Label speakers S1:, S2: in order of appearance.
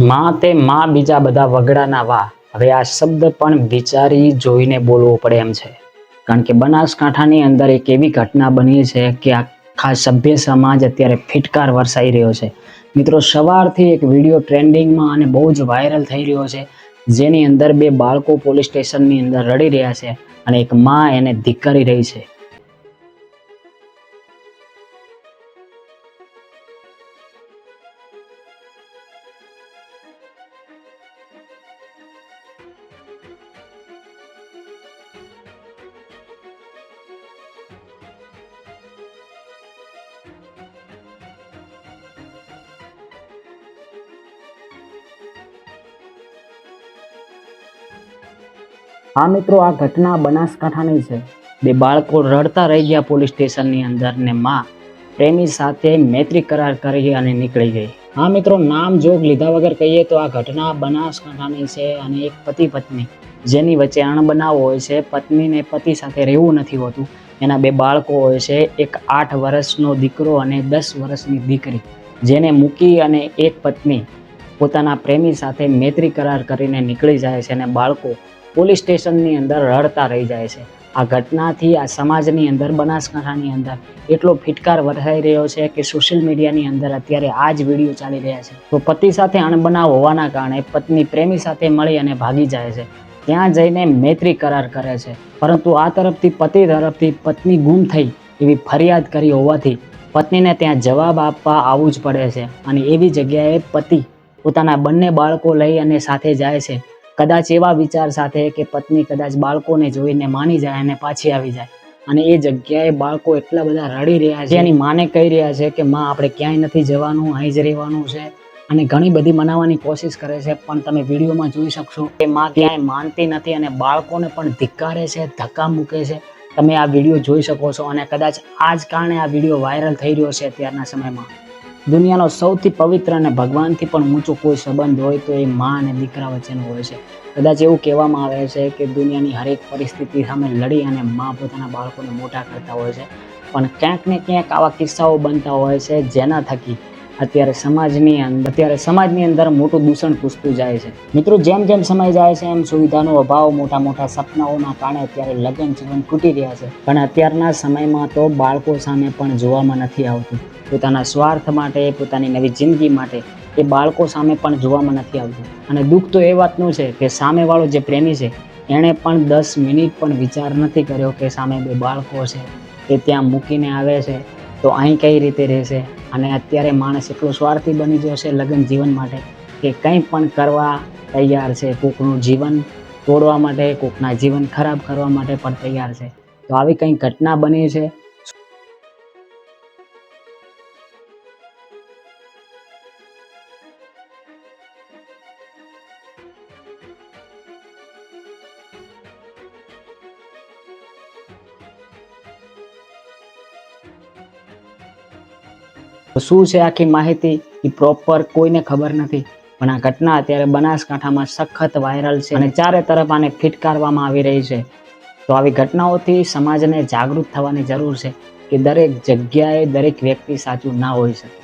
S1: માં તે માં બીજા બધા વગડાના વા હવે આ શબ્દ પણ વિચારી જોઈને બોલવો પડે એમ છે. કારણ કે બનાસકાંઠાની અંદર એક એવી ઘટના બની છે કે આખા સભ્ય સમાજ અત્યારે ફિટકાર વરસાઈ રહ્યો છે. મિત્રો, સવારથી એક વીડિયો ટ્રેન્ડિંગમાં અને બહુ જ વાયરલ થઈ રહ્યો છે, જેની અંદર બે બાળકો પોલીસ સ્ટેશનની અંદર રડી રહ્યા છે અને એક માં એને ધિક્કારી રહી છે. હા મિત્રો, આ ઘટના બનાસકાંઠાની છે. બે બાળકો રડતા રહી ગયા પોલીસ સ્ટેશનની અંદર ને માં પ્રેમી સાથે મૈત્રી કરાર કરી અને નીકળી ગઈ. હા મિત્રો, નામ જોગ લીધા વગર કહીએ તો આ ઘટના બનાસકાંઠાની છે અને એક પતિ પત્ની જેની વચ્ચે અણબનાવ હોય છે પત્નીને પતિ સાથે રહેવું નથી હોતું. એના બે બાળકો હોય છે, એક આઠ વર્ષનો દીકરો અને દસ વર્ષની દીકરી જેને મૂકી અને એક પત્ની પોતાના પ્રેમી સાથે મૈત્રી કરાર કરીને નીકળી જાય છે અને બાળકો પોલીસ સ્ટેશનની અંદર રડતા રહી જાય છે. આ ઘટનાથી આ સમાજની અંદર, બનાસકાંઠાની અંદર એટલો ફિટકાર વધાઈ રહ્યો છે કે સોશિયલ મીડિયાની અંદર અત્યારે આ જ વીડિયો ચાલી રહ્યા છે. તો પતિ સાથે અણબનાવ હોવાના કારણે પત્ની પ્રેમી સાથે મળી અને ભાગી જાય છે. ત્યાં જઈને મૈત્રી કરાર કરે છે. પરંતુ આ તરફથી, પતિ તરફથી પત્ની ગુમ થઈ એવી ફરિયાદ કરી હોવાથી પત્નીને ત્યાં જવાબ આપવા આવવું જ પડે છે. અને એવી જગ્યાએ પતિ પોતાના બંને બાળકો લઈ અને સાથે જાય છે. કદાચ એવા વિચાર સાથે કે પત્ની કદાચ બાળકોને જોઈને માની જાય અને પાછી આવી જાય. અને એ જગ્યાએ બાળકો એટલા બધા રડી રહ્યા છે. એની માને કહી રહ્યા છે કે માં, આપણે ક્યાંય નથી જવાનું, અહીં જ રહેવાનું છે. અને ઘણી બધી મનાવવાની કોશિશ કરે છે, પણ તમે વિડીયોમાં જોઈ શકશો કે માં ક્યાંય માનતી નથી અને બાળકોને પણ ધિક્કારે છે, ધક્કા મૂકે છે. તમે આ વીડિયો જોઈ શકો છો અને કદાચ આ જ કારણે આ વીડિયો વાયરલ થઈ રહ્યો છે અત્યારના સમયમાં. દુનિયાનો સૌથી પવિત્ર અને ભગવાનથી પણ ઊંચો કોઈ સંબંધ હોય તો એ મા અને દીકરા વચ્ચેનો હોય છે. કદાચ એવું કહેવામાં આવે છે કે દુનિયાની હરેક પરિસ્થિતિ સામે લડી અને મા પોતાના બાળકોને મોટા કરતા હોય છે. પણ ક્યાંક ને ક્યાંક આવા કિસ્સાઓ બનતા હોય છે જેના થકી અત્યારે સમાજની અંદર અત્યારે સમાજની અંદર મોટું દૂષણ પૂછતું જાય છે. મિત્રો, જેમ જેમ સમય જાય છે, એમ સુવિધાનો અભાવ મોટા મોટા સપનાઓના કારણે અત્યારે લગ્ન જીવન તૂટી રહ્યા છે. પણ અત્યારના સમયમાં તો બાળકો સામે પણ જોવામાં નથી આવતું. પોતાના સ્વાર્થ માટે, પોતાની નવી જિંદગી માટે એ બાળકો સામે પણ જોવામાં નથી આવતું. અને દુઃખ તો એ વાતનું છે કે સામેવાળો જે પ્રેમી છે, એણે પણ દસ મિનિટ પણ વિચાર નથી કર્યો કે સામે બે બાળકો છે, એ ત્યાં મૂકીને આવે છે, તો અહીં કઈ રીતે રહેશે? અને અત્યારે માણસ એટલો સ્વાર્થી બની ગયો છે લગ્ન જીવન માટે કે કંઈ પણ કરવા તૈયાર છે. કોકનું જીવન તોડવા માટે, કોકના જીવન ખરાબ કરવા માટે પણ તૈયાર છે. તો આવી કંઈ ઘટના બની છે? શું છે આખી માહિતી? એ પ્રોપર કોઈને ખબર નથી. પણ આ ઘટના અત્યારે બનાસકાંઠામાં સખત વાયરલ છે અને ચારે તરફ આને ફિટકારવામાં આવી રહી છે. તો આવી ઘટનાઓથી સમાજને જાગૃત થવાની જરૂર છે કે દરેક જગ્યાએ દરેક વ્યક્તિ સાચું ના હોઈ શકે.